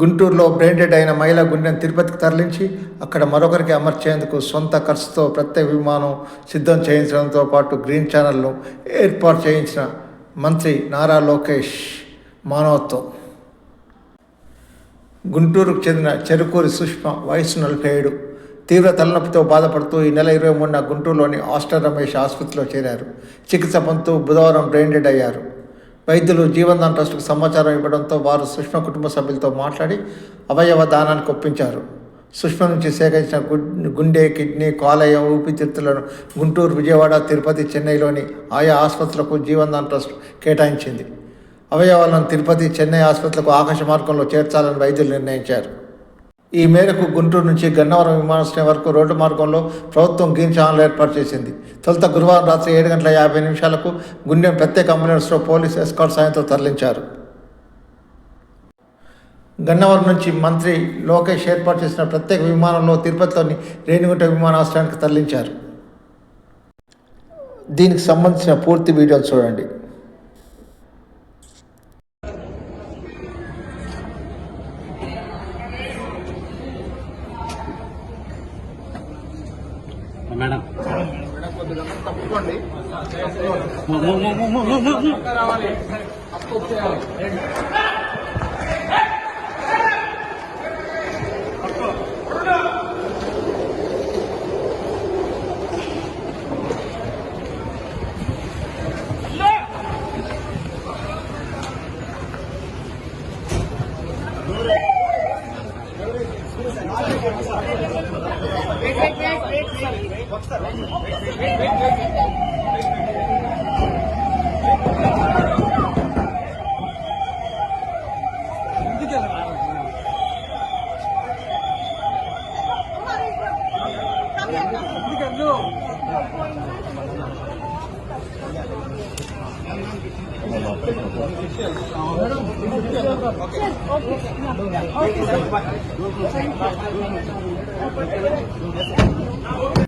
గుంటూరులో బ్రెయిన్ అయిన మహిళ గుండెను తిరుపతికి తరలించి అక్కడ మరొకరికి అమర్చేందుకు సొంత ఖర్చుతో ప్రత్యేక విమానం సిద్ధం చేయించడంతో పాటు గ్రీన్ ఛానల్ను ఏర్పాటు చేయించిన మంత్రి నారా లోకేష్ మానవత్వం. గుంటూరుకు చెందిన చెరుకూరి సుష్మ వయసు నలభై ఏడు. తీవ్ర తలనొప్పితో బాధపడుతూ ఈ నెల ఇరవై మూడున గుంటూరులోని ఆస్టర్ రమేష్ ఆసుపత్రిలో చేరారు. చికిత్స పొందుతూ బుధవారం బ్రెయిన్ డెడ్ అయ్యారు. వైద్యులు జీవన్దాన్ ట్రస్ట్కు సమాచారం ఇవ్వడంతో వారు సుష్మ కుటుంబ సభ్యులతో మాట్లాడి అవయవ దానానికి ఒప్పించారు. సుష్మ నుంచి సేకరించిన గుండె కిడ్నీ కాలేయం ఊపిరితిత్తులను గుంటూరు విజయవాడ తిరుపతి చెన్నైలోని ఆయా ఆసుపత్రులకు జీవన్దాన్ ట్రస్ట్ కేటాయించింది. అవయవాలను తిరుపతి చెన్నై ఆసుపత్రులకు ఆకాశ మార్గంలో చేర్చాలని వైద్యులు నిర్ణయించారు. ఈ మేరకు గుంటూరు నుంచి గన్నవరం విమానాశ్రయం వరకు రోడ్డు మార్గంలో ప్రభుత్వం గ్రీన్ ఛానల్ ఏర్పాటు చేసింది. తొలుత గురువారం రాత్రి ఏడు గంటల యాభై నిమిషాలకు గుండెం ప్రత్యేక అంబులెన్స్లో పోలీస్ ఎస్కాట్ సాయంతో తరలించారు. గన్నవరం నుంచి మంత్రి లోకేష్ ఏర్పాటు చేసిన ప్రత్యేక విమానంలో తిరుపతిలోని రేణిగుంట విమానాశ్రయానికి తరలించారు. దీనికి సంబంధించిన పూర్తి వీడియోలు చూడండి. మేడం. తప్పుకోండి Okay.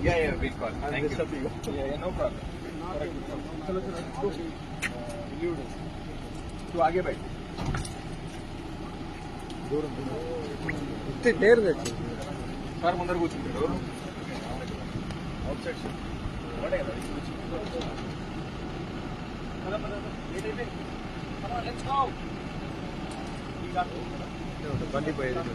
Yeah, yeah, big call. Thank you. Yeah, no problem. चलो चलो लीव तू आगे बैठ దూరం డేర్ తెచ్చు సార్ ముందర కూర్చుంటాడు అవుట్ సైడ్ వాడే కదా బండి పోయేది